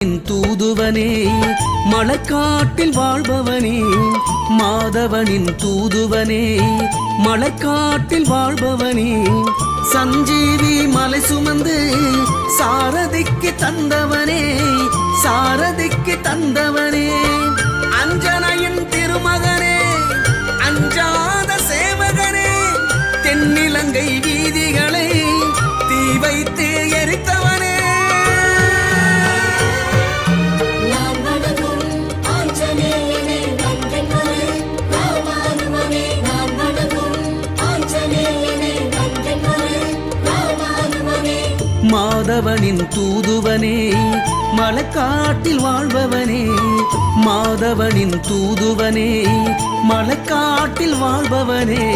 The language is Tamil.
தூதுவனே மழைக்காட்டில் வாழ்பவனே மாதவனின் தூதுவனே மழைக்காட்டில் வாழ்பவனே. சஞ்சீவி மலை சுமந்து சாரதிக்கு தந்தவனே சாரதிக்கு தந்தவனே. அஞ்சனையின் திருமகனே அஞ்சாத சேவகனே தென்னிலங்கை வீதிகளை தீ வைத்து எரித்தவனே. மாதவனின் தூதுவனே மலைக்காட்டில் வாழ்பவனே. மாதவனின் தூதுவனே மலைக்காட்டில் வாழ்பவனே.